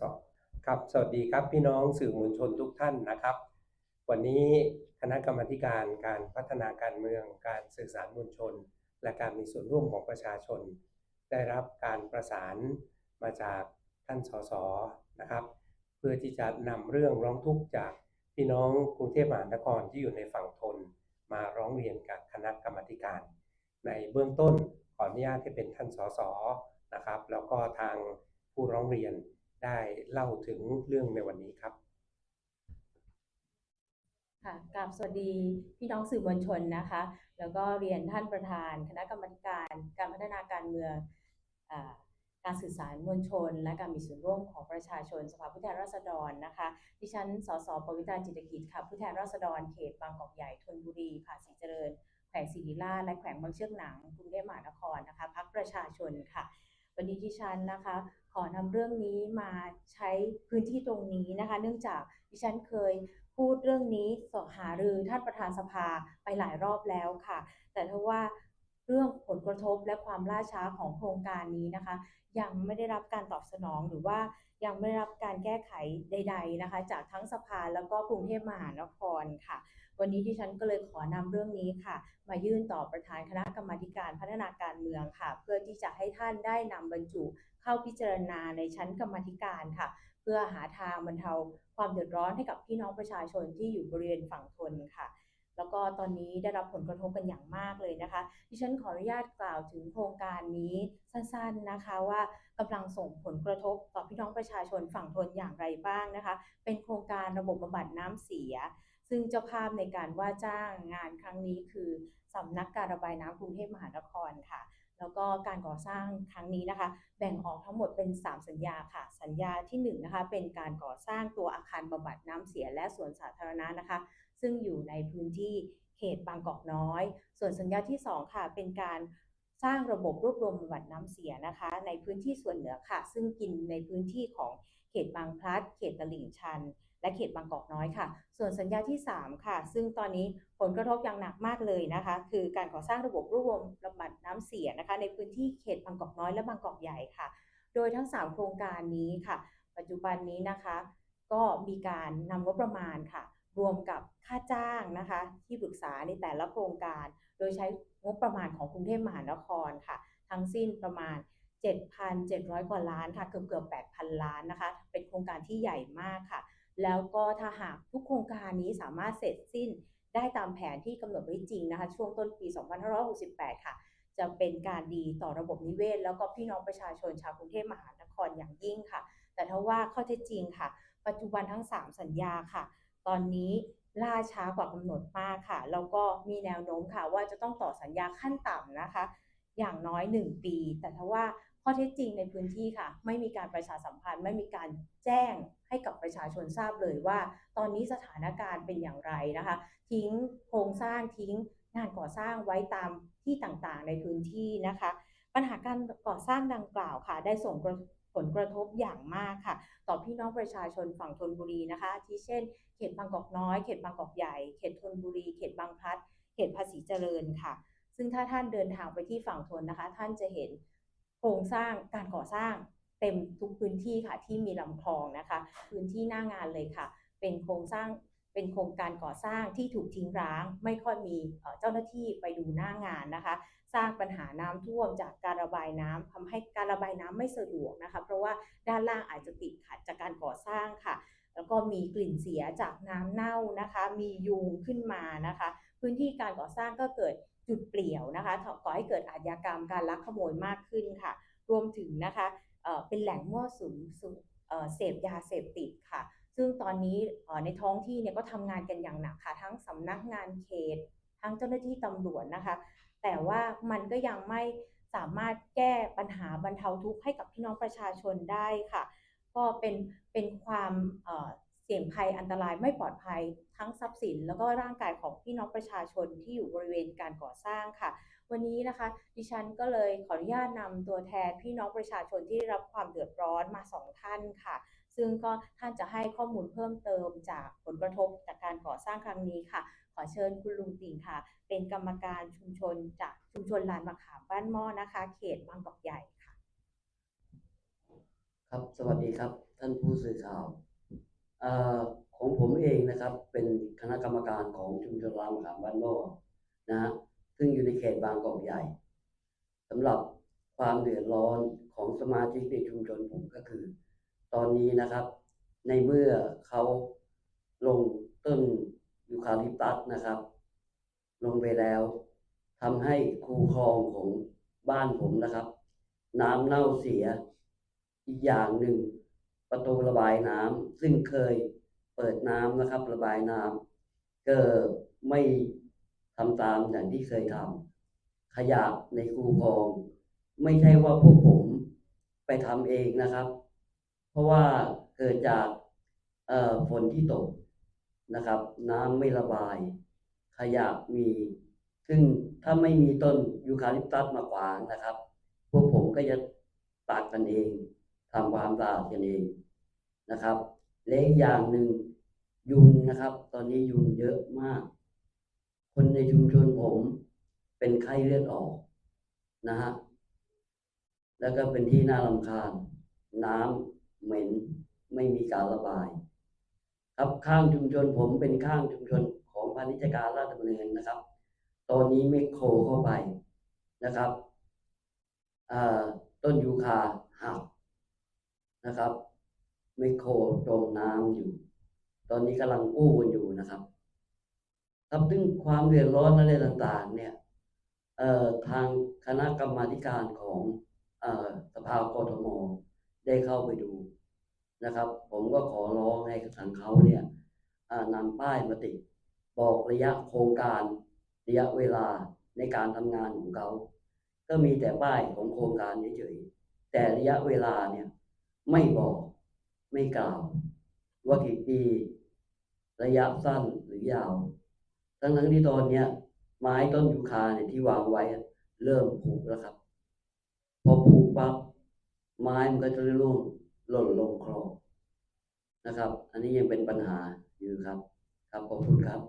สอบครับ สวัสดีครับพี่น้องสื่อมวลชนทุกท่านนะครับ วันนี้คณะกรรมการการพัฒนาการเมือง การสื่อสารมวลชน และการมีส่วนร่วมของประชาชน ได้รับการประสานมาจากท่านสสนะครับ เพื่อที่จะนำเรื่องร้องทุกข์จากพี่น้องกรุงเทพมหานครที่อยู่ในฝั่งทน มาร้องเรียนกับคณะกรรมการ ในเบื้องต้นขออนุญาตให้เป็นท่านสสนะครับ แล้วก็ทางผู้ร้องเรียน ได้เล่าถึงเรื่องในวันนี้ครับค่ะกราบสวัสดีพี่น้องสื่อมวลชนนะคะ แล้วก็เรียนท่านประธาน คณะกรรมการการพัฒนาการเมืองอการสื่อสารมวลชน และการมีส่วนร่วมของประชาชนสภาผู้แทนราษฎรนะคะ ดิฉัน สสปวิตาจิตกิจค่ะ ผู้แทนราษฎรเขตบางกอกใหญ่ธนบุรีภาษีเจริญ แขวงศิริราชและแขวงบางเชือกหนังกรุงเทพมหานครนะคะพักประชาชนค่ะ วันนี้ดิฉันนะคะ ขอนำเรื่องนี้มาใช้พื้นที่ตรงนี้นะคะ เนื่องจากดิฉันเคยพูดเรื่องนี้สอหารือท่านประธานสภาไปหลายรอบแล้วค่ะ แต่ถ้าว่าเรื่องผลกระทบและความล่าช้าของโครงการนี้นะคะ ยังไม่ได้รับการตอบสนองหรือว่ายังไม่ได้รับการแก้ไขใด ๆนะคะ จากทั้งสภาแล้วก็กรุงเทพมหานครค่ะ วันนี้ดิฉันก็เลยขอนำเรื่องนี้ค่ะ มายื่นต่อประธานคณะกรรมาการพัฒนาการเมืองค่ะ เพื่อที่จะให้ท่านได้นำบรรจุ เข้าพิจารณาในชั้นกรรมธิการค่ะ เพื่อหาทางบรรเทาความเดือดร้อนให้กับพี่น้องประชาชนที่อยู่บริเวณฝั่งทนค่ะ แล้วก็ตอนนี้ได้รับผลกระทบกันอย่างมากเลยนะคะ ดิฉันขออนุญาตกล่าวถึงโครงการนี้สั้นๆนะคะว่ากำลังส่งผลกระทบต่อพี่น้องประชาชนฝั่งทนอย่างไรบ้างนะคะ เป็นโครงการระบบบำบัดน้ำเสีย ซึ่งเจ้าภาพในการว่าจ้างงานครั้งนี้คือสำนักการระบายน้ำกรุงเทพมหานครค่ะ แล้วก็การก่อสร้างครั้งนี้นะคะ แบ่งออกทั้งหมดเป็น 3 สัญญาค่ะ สัญญาที่1นงนะคะเป็นการก่อสร้างตัวอาคารบำบัดน้ำเสียและสวนสาธารณะนะคะ ซึ่งอยู่ในพื้นที่เขตบางกอกน้อย ส่วนสัญญาที่ 2 ค่ะ เป็นการสร้างระบบรวบรวมบำบัดน้ำเสียนะคะ ในพื้นที่ส่วนเหนือค่ะ ซึ่งกินในพื้นที่ของเขตบางพลัด เขตตลิ่งชัน และเขตบางกอกน้อยค่ะ ส่วนสัญญาที่ 3 ค่ะ ซึ่งตอนนี้ผลกระทบอย่างหนักมากเลยนะคะ คือการก่อสร้างระบบรวบรวมบำบัดน้ำเสียนะคะ ในพื้นที่เขตบางกอกน้อยและบางกอกใหญ่ค่ะ โดยทั้ง 3 โครงการนี้ค่ะ ปัจจุบันนี้นะคะ ก็มีการนำงบประมาณค่ะ รวมกับค่าจ้างนะคะ ที่ปรึกษาในแต่ละโครงการ โดยใช้งบประมาณของกรุงเทพมหานครค่ะ ทั้งสิ้นประมาณ7,700 กว่าล้านค่ะ เกือบเกือบ8,000 ล้านนะคะ เป็นโครงการที่ใหญ่มากค่ะ แล้วก็ถ้าหากทุกโครงการนี้สามารถเสร็จสิ้นได้ตามแผนที่กำหนดไว้จริงนะคะ ช่วงต้นปี 2568 ค่ะ จะเป็นการดีต่อระบบนิเวศ แล้วก็พี่น้องประชาชนชาวกรุงเทพมหานครอย่างยิ่งค่ะ แต่ถ้าว่าข้อเท็จจริงค่ะ ปัจจุบันทั้ง 3 สัญญาค่ะ ตอนนี้ล่าช้ากว่ากำหนดมากค่ะ แล้วก็มีแนวโน้มค่ะว่าจะต้องต่อสัญญาขั้นต่ำนะคะ อย่างน้อย 1 ปี แต่ถ้าว่า ข้อเท็จจริงในพื้นที่ค่ะ ไม่มีการประชาสัมพันธ์ ไม่มีการแจ้งให้กับประชาชนทราบเลยว่า ตอนนี้สถานการณ์เป็นอย่างไรนะคะ ทิ้งโครงสร้างทิ้งงานก่อสร้างไว้ตามที่ต่างๆ ในพื้นที่นะคะ ปัญหาการก่อสร้างดังกล่าวค่ะ ได้ส่งผลกระทบอย่างมากค่ะ ต่อพี่น้องประชาชนฝั่งธนบุรีนะคะ ที่เช่น เขตบางกอกน้อย เขตบางกอกใหญ่ เขตธนบุรี เขตบางพลัด เขตภาษีเจริญค่ะ ซึ่งถ้าท่านเดินทางไปที่ฝั่งทนนะคะ ท่านจะเห็น ครงสร้างการก่อสร้างเต็มทุกพื้นที่ค่ะที่มีลำคลองนะคะ พื้นที่หน้างานเลยค่ะ เป็นโครงสร้างเป็นโครงการก่อสร้างที่ถูกทิ้งร้าง ไม่ค่อยมีเจ้าหน้าที่ไปดูหน้างานนะคะ สร้างปัญหาน้ำท่วมจากการระบายน้ำทำให้การระบายน้ำไม่สะดวกนะคะ เพราะว่าด้านล่างอาจจะติดขัดจากการก่อสร้างค่ะ แล้วก็มีกลิ่นเสียจากน้ำเน่านะคะ มียุงขึ้นมานะคะ พื้นที่การก่อสร้างก็เกิดจุดเปลี่ยวนะคะก่อให้เกิดอาชญากรรมการลักขโมยมากขึ้นค่ะ รวมถึงนะคะเป็นแหล่งมั่วสุมเสพยาเสพติดค่ะ ซึ่งตอนนี้ในท้องที่เนี่ยก็ทำงานกันอย่างหนักค่ะ ทั้งสำนักงานเขต ทั้งเจ้าหน้าที่ตำรวจนะคะ แต่ว่ามันก็ยังไม่สามารถแก้ปัญหาบรรเทาทุกข์ให้กับพี่น้องประชาชนได้ค่ะ ก็เป็นเป็นความเสี่ยงภัยอันตรายไม่ปลอดภัยทั้งทรัพย์สิน แล้วก็ร่างกายของพี่น้องประชาชนที่อยู่บริเวณการก่อสร้างค่ะ วันนี้นะคะ ดิฉันก็เลยขออนุญาตนำตัวแทนพี่น้องประชาชนที่ได้รับความเดือดร้อนมาสองท่านค่ะ ซึ่งก็ท่านจะให้ข้อมูลเพิ่มเติมจากผลกระทบจากการก่อสร้างครั้งนี้ค่ะ ขอเชิญคุณลุงติ่งค่ะ เป็นกรรมการชุมชนจากชุมชนลานมะขามบ้านหม้อนะคะ เขตบางกอกใหญ่ค่ะ ครับสวัสดีครับ ท่านผู้สื่อข่าวเอ่อของผมเองนะครับเป็นคณะกรรมการของชุมชนรามขามบ้านโลกนะฮะ ซึ่งอยู่ในเขตบางกอกใหญ่สำหรับความเดือดร้อนของสมาชิกในชุมชนผมก็คือ ตอนนี้นะครับ ในเมื่อเขาลงต้นยูคาลิปตัสนะครับ ลงไปแล้วทำให้คูคลองของบ้านผมนะครับ น้ำเน่าเสีย อีกอย่างหนึ่งประตูระบายน้ำซึ่งเคยเปิดน้ำนะครับ ระบายน้ำก็ไม่ ทำตามอย่างที่เคยทำขยะในคูคลอง ไม่ใช่ว่าพวกผมไปทำเองนะครับ เพราะว่าเกิดจากฝนที่ตกนะครับ น้ำไม่ระบาย ขยะมี ซึ่งถ้าไม่มีต้นยูคาลิปตัสมาขวางนะครับ พวกผมก็จะตักกันเองทำความสะอาดกันเองนะครับและอย่างหนึ่งยุงนะครับ ตอนนี้ยุงเยอะมาก คนในชุมชนผมเป็นไข้เลือดออกนะฮะ แล้วก็เป็นที่น่ารำคาญ น้ำเหม็นไม่มีการระบาย ครับข้างชุมชนผมเป็นข้างชุมชนของพาณิชยการราชดำเนินนะครับ ตอนนี้เมคโคเข้าไปนะครับต้นยูคาหักนะครับเมคโคจมน้ำอยู่ ตอนนี้กำลังกู้กันอยู่นะครับ ครับซึ่งความเดือดร้อนอะไรต่างๆ เนี่ยทางคณะกรรมาการของอสภากทมได้เข้าไปดูนะครับ ผมก็ขอร้องให้ทางเขาเนี่ยนำป้ายมาติดบอกระยะโครงการระยะเวลาในการทำงานของเขา ก็มีแต่ป้ายของโครงการเฉยๆแต่ระยะเวลาเนี่ยไม่บอกไม่กล่าว ว่ากี่ปีระยะสั้นหรือยาว ทั้งทั้งๆที่ตอนเนี้ย ไม้ต้นยูคาเนี่ยที่วางไว้อะเริ่มผุแล้วครับ พอผุปั๊บไม้มันก็จะร่วงหล่นลงคลองนะครับ อันนี้ยังเป็นปัญหาอยู่ครับ ครับขอบคุณครับ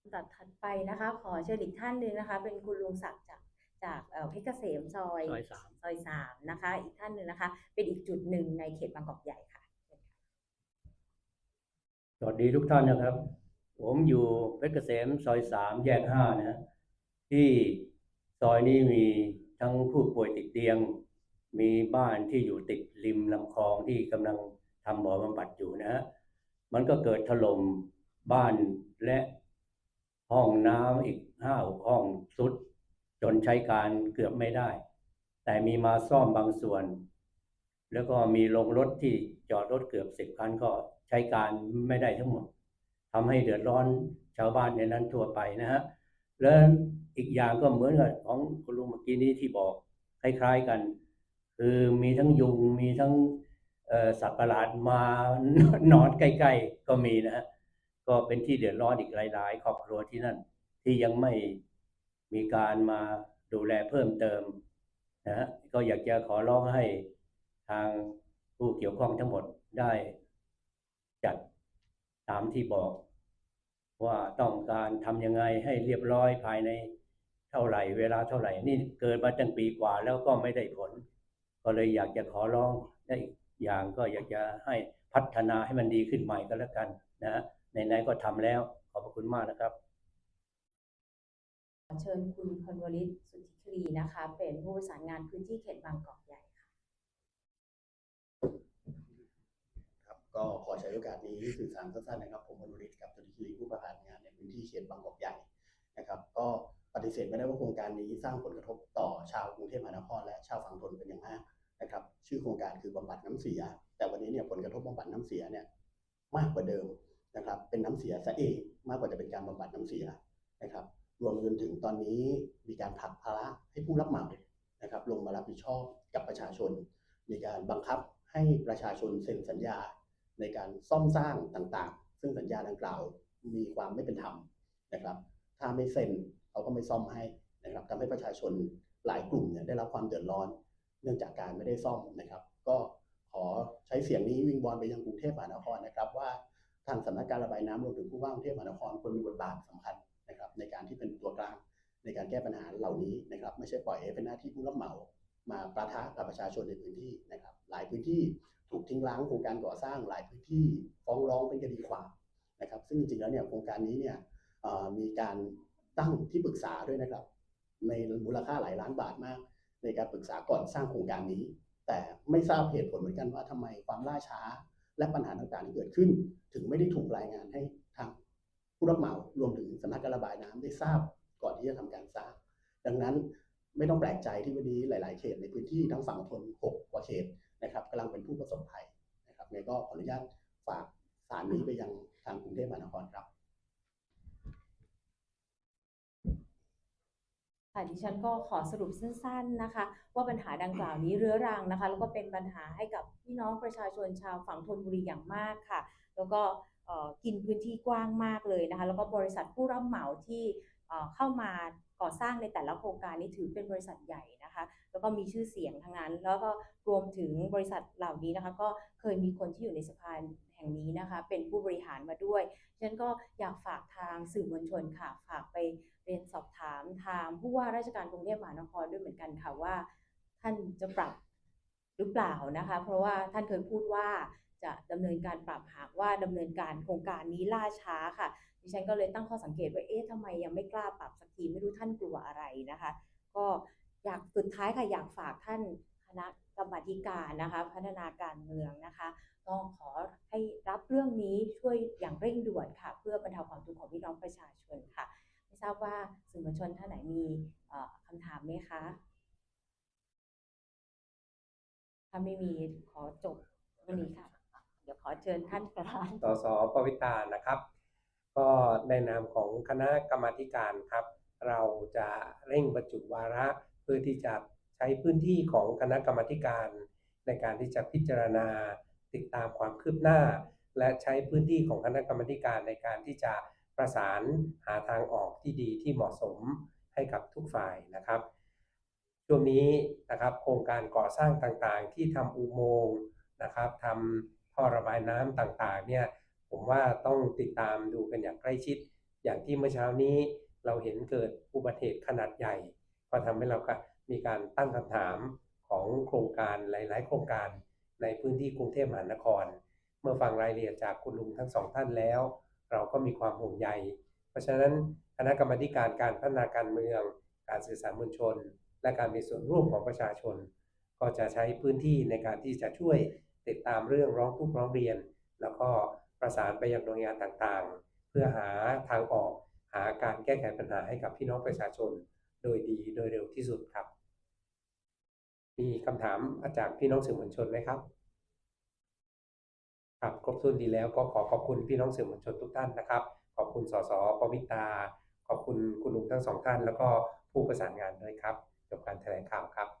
ลำดับถัดไปนะคะ ขอเชิญอีกท่านหนึ่งนะคะ เป็นคุณลุงศักดิ์จากจากเอ่อเพชรเกษมซอยซอยสามซอยสามนะคะ อีกท่านหนึ่งนะคะ เป็นอีกจุดหนึ่งในเขตบางกอกใหญ่ค่ะสวัสดีทุกท่านนะครับ ผมอยู่เพชรเกษมซอยสามแยกห้านะฮะที่ซอยนี้มีทั้งผู้ป่วยติดเตียง มีบ้านที่อยู่ติดริมลำคลองที่กำลังทำบ่อบำบัดอยู่นะฮะมันก็เกิดถล่มบ้านและห้องน้ำอีกห้าหกห้องสุด จนใช้การเกือบไม่ได้ แต่มีมาซ่อมบางส่วน แล้วก็มีลงรถที่จอดรถเกือบสิบคันก็ใช้การไม่ได้ทั้งหมด ทำให้เดือดร้อนชาวบ้านในนั้นทั่วไปนะฮะแล้วอีกอย่างก็เหมือนกับของคุณลุงเมื่อกี้นี้ที่บอกคล้าย ๆกัน คือมีทั้งยุงมีทั้งสัตว์ประหลาดมานอนใกล้ๆก็มีนะฮะก็เป็นที่เดือดร้อนอีกหลาย ๆ ครอบครัวที่นั่น ที่ยังไม่มีการมาดูแลเพิ่มเติมนะฮะก็อยากจะขอร้องให้ทางผู้เกี่ยวข้องทั้งหมดได้จัด ตามที่บอก ว่าต้องการทำยังไงให้เรียบร้อยภายในเท่าไหร่เวลาเท่าไหร่ นี่เกินมาตั้งปีกว่าแล้วก็ไม่ได้ผล ก็เลยอยากจะขอร้องได้อีกอย่างก็อยากจะให้พัฒนาให้มันดีขึ้นใหม่ก็แล้วกันนะไหนๆก็ทำแล้วขอบพระคุณมากนะครับเชิญคุณพลวริศสุทธิคลีนะคะ เป็นผู้ประสานงานพื้นที่เขตบางกอกใหญ่ค่ะ ครับ ก็ขอใช้โอกาสนี้สื่อสารสั้นๆนะครับผมวรุริศกับจุลิคีผู้ประสานงานในพื้นที่เขตบางกอกใหญ่นะครับก็ปฏิเสธไม่ได้ว่าโครงการนี้สร้างผลกระทบต่อชาวกรุงเทพมหานครและชาวฝั่งทนเป็นอย่างมากนะครับชื่อโครงการคือบำบัดน้ำเสีย แต่วันนี้เนี่ยผลกระทบบำบัดน้ำเสียเนี่ยมากกว่าเดิมนะครับเป็นน้ำเสียซะเองมากกว่าจะเป็นการบำบัดน้ำเสียนะครับรวมจนถึงตอนนี้มีการผลักภาระให้ผู้รับเหมานะครับลงมารับผิดชอบกับประชาชน มีการบังคับให้ประชาชนเซ็นสัญญา ในการซ่อมสร้างต่างๆ ซึ่งสัญญาดังกล่าวมีความไม่เป็นธรรมนะครับ ถ้าไม่เซ็นเขาก็ไม่ซ่อมให้นะครับทำให้ประชาชนหลายกลุ่มเนี่ยได้รับความเดือดร้อน เนื่องจากการไม่ได้ซ่อมนะครับ ก็ขอใช้เสียงนี้วิงวอนไปยังกรุงเทพมหานครนะครับว่าทางสำนักการระบายน้ำรวมถึงผู้ว่ากรุงเทพมหานครควรมีบทบาทสำคัญนะครับในการที่เป็นตัวกลางในการแก้ปัญหาเหล่านี้นะครับ ไม่ใช่ปล่อยให้เป็นหน้าที่ผู้รับเหมา มาประทะกับประชาชนในพื้นที่นะครับ หลายพื้นที่ ทิ้งร้างโครงการก่อสร้างหลายพื้นที่ฟ้องร้องเป็นคดีความนะครับ ซึ่งจริงๆแล้วเนี่ยโครงการนี้เนี่ยมีการตั้งที่ปรึกษาด้วยนะครับ ในมูลค่าหลายล้านบาทมาก ในการปรึกษาก่อนสร้างโครงการนี้ แต่ไม่ทราบเหตุผลเหมือนกันว่าทำไมความล่าช้า และปัญหาต่างๆที่เกิดขึ้น ถึงไม่ได้ถูกรายงานให้ทางผู้รับเหมารวมถึงสำนักการระบายน้ำได้ทราบก่อนที่จะทำการสร้าง ดังนั้นไม่ต้องแปลกใจที่วันนี้หลาย ๆ เขตในพื้นที่ทั้งฝั่งทน 6 กว่าเขต นะครับกำลังเป็นผู้ประสบภัยนะครับเนี่ยก็ขออนุญาตฝากสารนี้ไปยังทางกรุงเทพมหานครครับค่ะดิฉันก็ขอสรุปสั้นๆนะคะ ว่าปัญหาดังกล่าวนี้เรื้อรังนะคะ แล้วก็เป็นปัญหาให้กับพี่น้องประชาชนชาวฝั่งธนบุรีอย่างมากค่ะ แล้วก็กินพื้นที่กว้างมากเลยนะคะ แล้วก็บริษัทผู้รับเหมาที่ เข้ามาก่อสร้างในแต่ละโครงการนี้ถือเป็นบริษัทใหญ่นะคะ แล้วก็มีชื่อเสียงทั้งนั้น แล้วก็รวมถึงบริษัทเหล่านี้นะคะ ก็เคยมีคนที่อยู่ในสภาแห่งนี้นะคะ เป็นผู้บริหารมาด้วยฉะนั้นก็อยากฝากทางสื่อมวลชนค่ะฝากไปเรียนสอบถามทางผู้ว่าราชการกรุงเทพมหานครด้วยเหมือนกันค่ะว่า ท่านจะปรับ หรือเปล่านะคะ เพราะว่าท่านเคยพูดว่าจะดำเนินการปรับหากว่าดำเนินการโครงการนี้ล่าช้าค่ะดิฉันก็เลยตั้งข้อสังเกตว่าเอ๊ะทำไมยังไม่กล้าปรับสักทีไม่รู้ท่านกลัวอะไรนะคะ ก็อยากสุดท้ายค่ะอยากฝากท่านคณะกรรมธิการนะคะ พัฒนาการเมืองนะคะต้องขอให้รับเรื่องนี้ช่วยอย่างเร่งด่วนค่ะ เพื่อบรรเทาความทุกข์ของพี่น้องประชาชนค่ะไม่ทราบว่าสื่อมวลชนท่านไหนมีคำถามไหมคะ ถ้าไม่มีขอจบวันนี้ค่ะ เดี๋ยวขอเชิญท่านประธานสสปวิตานะครับ ก็ในนามของคณะกรรมการครับ เราจะเร่งบรรจุวาระเพื่อที่จะใช้พื้นที่ของคณะกรรมการ ในการที่จะพิจารณาติดตามความคืบหน้า และใช้พื้นที่ของคณะกรรมการในการที่จะประสานหาทางออกที่ดีที่เหมาะสมให้กับทุกฝ่ายนะครับ ช่วงนี้นะครับโครงการก่อสร้างต่างๆ ที่ทำอุโมงค์นะครับทำท่อระบายน้ำต่างๆเนี่ยผมว่าต้องติดตามดูกันอย่างใกล้ชิด อย่างที่เมื่อเช้านี้เราเห็นเกิดอุบัติเหตุขนาดใหญ่ ก็ทำให้เราก็มีการตั้งคำถามของโครงการหลาย ๆ โครงการในพื้นที่กรุงเทพมหานคร เมื่อฟังรายละเอียดจากคุณลุงทั้งสองท่านแล้ว เราก็มีความห่วงใย เพราะฉะนั้นคณะกรรมการการพัฒนาการเมือง การสื่อสารมวลชน และการมีส่วนร่วมของประชาชน ก็จะใช้พื้นที่ในการที่จะช่วยติดตามเรื่องร้องทุกข์ร้องเรียน แล้วก็ประสานไปยังหน่วยงานต่างๆ เพื่อหาทางออกหาการแก้ไขปัญหาให้กับพี่น้องประชาชน โดยดีโดยเร็วที่สุดครับ มีคำถามอาจากพี่น้องสื่อมวลชนไหมครับครับครบถ้วนดีแล้วก็ขอขอบคุณพี่น้องสื่อมวลชนทุกท่านนะครับ ขอบคุณสสปวิตา ขอบคุณคุณลุงทั้งสองท่าน แล้วก็ผู้ประสานงานด้วยครับ จบการแถลงข่าวครับ